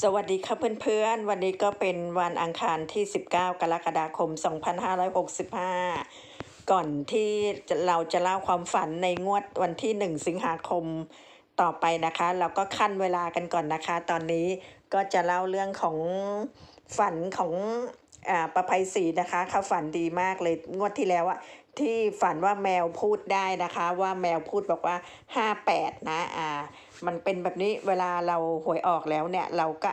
สวัสดีค่ะเพื่อนๆ วันนี้ก็เป็นวันอังคารที่ 19 กรกฎาคม 2565 ก่อนที่เราจะเล่าความฝันในงวดวันที่ 1 สิงหาคมต่อไปนะคะ เราก็ขั้นเวลากันก่อนนะคะ ตอนนี้ก็จะเล่าเรื่องของฝันของอ่าประภัยศรีนะคะเขาฝันดีมากเลยงวดที่แล้วอะ ที่ฝันว่าแมวพูดได้นะคะ ว่าแมวพูดบอกว่า 58 นะอ่ามันเป็นแบบนี้เวลาเราหวยออกแล้วเนี่ยเราก็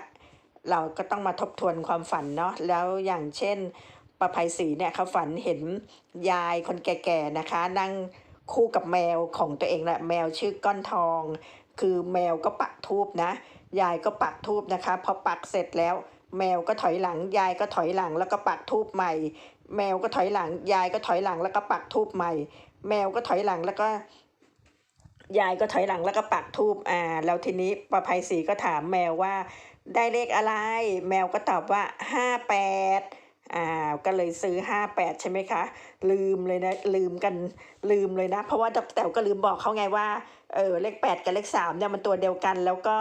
เราก็ต้องมาทบทวนความฝันเนาะแล้วอย่างเช่นประภัยศรีเนี่ยเขาฝันเห็นยายคนแก่ๆนะคะ นั่งคู่กับแมวของตัวเองแหละแมวชื่อก้อนทอง คือแมวก็ปักทูบนะ ยายก็ปักทูบนะคะพอปักเสร็จแล้ว แมวก็ถอยหลัง ยายก็ถอยหลังแล้วก็ปักทูบใหม่ แมวก็ถอยหลัง ยายก็ถอยหลังแล้วก็ปักทูบใหม่ แมวก็ถอยหลังแล้วก็ ยายก็ถอยหลังแล้วก็ปักทูบอ่า แล้วทีนี้ประภัยศรีก็ถามแมวว่า ได้เลขอะไร แมวก็ตอบว่าห้าแปดอ่าก็เลยซื้อห้าแปดใช่ไหมคะ ลืมเลยนะลืมกันลืมเลยนะ เพราะว่าแต๋วก็ลืมบอกเขาไงว่าเออเลขแปดกับเลขสามเนี่ยมันตัวเดียวกัน แล้วก็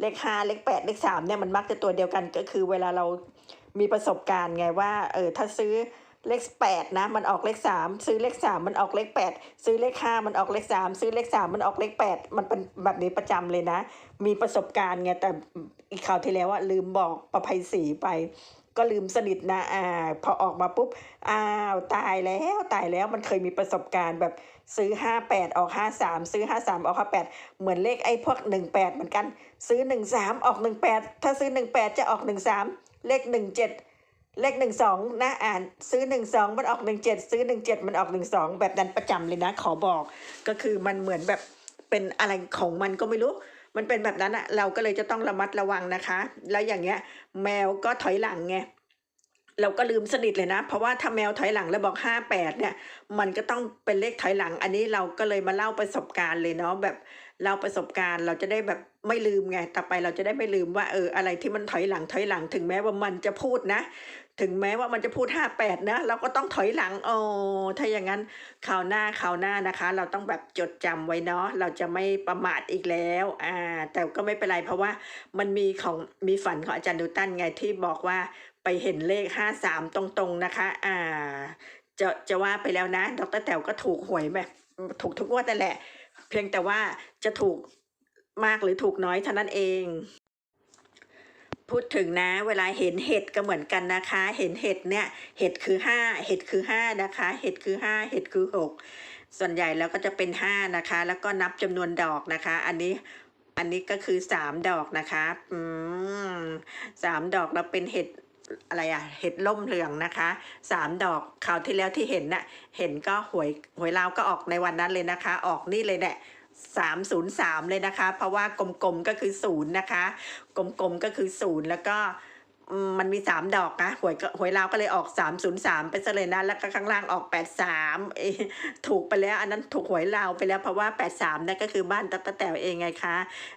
เลขห้าเลขแปดเลขสามเนี่ยมันมักจะตัวเดียวกันก็คือเวลาเรามีประสบการณ์ไงว่าเออถ้าซื้อเลขแปดนะมันออกเลขสามซื้อเลขสามมันออกเลขแปดซื้อเลขห้ามันออกเลขสามซื้อเลขสามมันออกเลขแปดมันเป็นแบบนี้ประจำเลยนะ มีประสบการณ์ไงแต่อีกข่าวที่แล้วอะลืมบอกประภัยสีไป ก็ลืมสนิทนะอ่าพอออกมาปุ๊บอ้าวตายแล้วตายแล้วมันเคยมีประสบการณ์แบบซื้อห้าแปดออกห้าสามซื้อห้าสามออกห้าแปดเหมือนเลขไอ้พวกหนึ่งแปดเหมือนกัน ซื้อหนึ่งสามออกหนึ่งแปดถ้าซื้อหนึ่งแปดจะออกหนึ่งสามเลขหนึ่งเจ็ดเลขหนึ่งสองนะอ่านซื้อหนึ่งสองมันออกหนึ่งเจ็ดซื้อหนึ่งเจ็ดมันออกหนึ่งสองแบบนั้นประจำเลยนะ ขอบอก ก็คือมันเหมือนแบบเป็นอะไรของมันก็ไม่รู้ มันเป็นแบบนั้นอะเราก็เลยจะต้องระมัดระวังนะคะ แล้วอย่างเงี้ย แมวก็ถอยหลังไงเราก็ลืมสนิทเลยนะ เพราะว่าถ้าแมวถอยหลังแล้วบอกห้าแปดเนี่ย มันก็ต้องเป็นเลขถอยหลัง อันนี้เราก็เลยมาเล่าประสบการณ์เลยเนาะแบบ เล่าประสบการณ์เราจะได้แบบไม่ลืมไง ต่อไปเราจะได้ไม่ลืมว่าเอออะไรที่มันถอยหลังถอยหลัง ถึงแม้ว่ามันจะพูดนะ ถึงแม้ว่ามันจะพูดห้าแปดนะ เราก็ต้องถอยหลังโอ้ถ้าอย่างนั้นคราวหน้าคราวหน้านะคะ เราต้องแบบจดจำไว้เนาะเราจะไม่ประมาทอีกแล้วอ่าแต่ก็ไม่เป็นไรเพราะว่ามันมีของมีฝันของอาจารย์ดูตันไงที่บอกว่าไปเห็นเลขห้าสามตรงๆนะคะ อ่าจะจะว่าไปแล้วนะ ดรแต๋วก็ถูกหวยแบบถูกทุกงวดนั่นแหละ เพียงแต่ว่าจะถูกมากหรือถูกน้อยเท่านั้นเอง พูดถึงนะ เวลาเห็นเห็ดก็เหมือนกันนะคะ เห็นเห็ดเนี่ย เห็ดคือห้าเห็ดคือห้านะคะ เห็ดคือห้าเห็ดคือหกส่วนใหญ่แล้วก็จะเป็นห้านะคะ แล้วก็นับจำนวนดอกนะคะ อันนี้อันนี้ก็คือสามดอกนะคะ อืมสามดอกแล้วเป็นเห็ด อะไรอะเห็ดล่มเหลืองนะคะสามดอกคราวที่แล้วที่เห็นน่ะเห็นก็หวยหวยลาวก็ออกในวันนั้นเลยนะคะ ออกนี่เลยแหละสามศูนย์สามเลยนะคะ เพราะว่ากลมๆก็คือศูนย์นะคะ กลมๆก็คือศูนย์แล้วก็ มันมีสามดอกนะหวยหวยลาวก็เลยออกสามศูนย์สามไปเลยนะแล้วก็ข้างล่างออกแปดสามถูกไปแล้ว อันนั้นถูกหวยลาวไปแล้วเพราะว่าแปดสามนั่นก็คือบ้านตะตะแต๋วเองไงคะ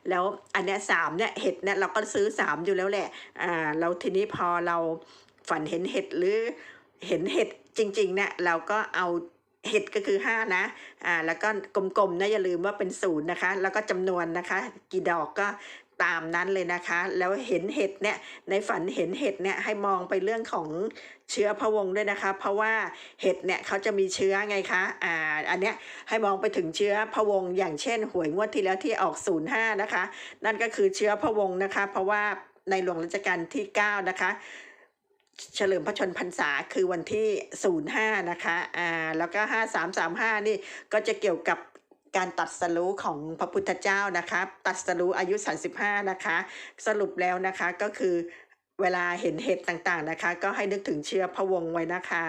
แล้วอันเนี้ยสามเนี่ยเห็ดเนี่ยเราก็ซื้อสามอยู่แล้วแหละอ่าแล้วทีนี้พอเราฝันเห็นเห็ดหรือเห็นเห็ดจริงๆเนี่ยเราก็เอาเห็ดก็คือห้านะ อ่า แล้วก็กลมๆนะอย่าลืมว่าเป็นศูนย์นะคะ แล้วก็จำนวนนะคะ กี่ดอกก็ ตามนั้นเลยนะคะ แล้วเห็นเห็ดเนี่ยในฝันเห็นเห็ดเนี่ยให้มองไปเรื่องของเชื้อพะวงด้วยนะคะ เพราะว่าเห็ดเนี่ยเขาจะมีเชื้อไงคะอ่าอันเนี้ยให้มองไปถึงเชื้อพะวง อย่างเช่นหวยงวดที่แล้วที่ออก 05 นะคะ นั่นก็คือเชื้อพะวงนะคะ เพราะว่าในหลวงรัชกาลที่ 9 นะคะเฉลิมพระชนพรรษาคือวันที่ 05 นะคะ อ่า แล้วก็ 5335 นี่ก็จะเกี่ยวกับ การตัดสรู้ของพระพุทธเจ้านะคะ ตัดสรู้อายุ 35 นะคะ สรุปแล้วนะคะก็คือเวลาเห็นเหตุต่างๆนะคะ ก็ให้นึกถึงเชื้อพระวงไว้นะคะ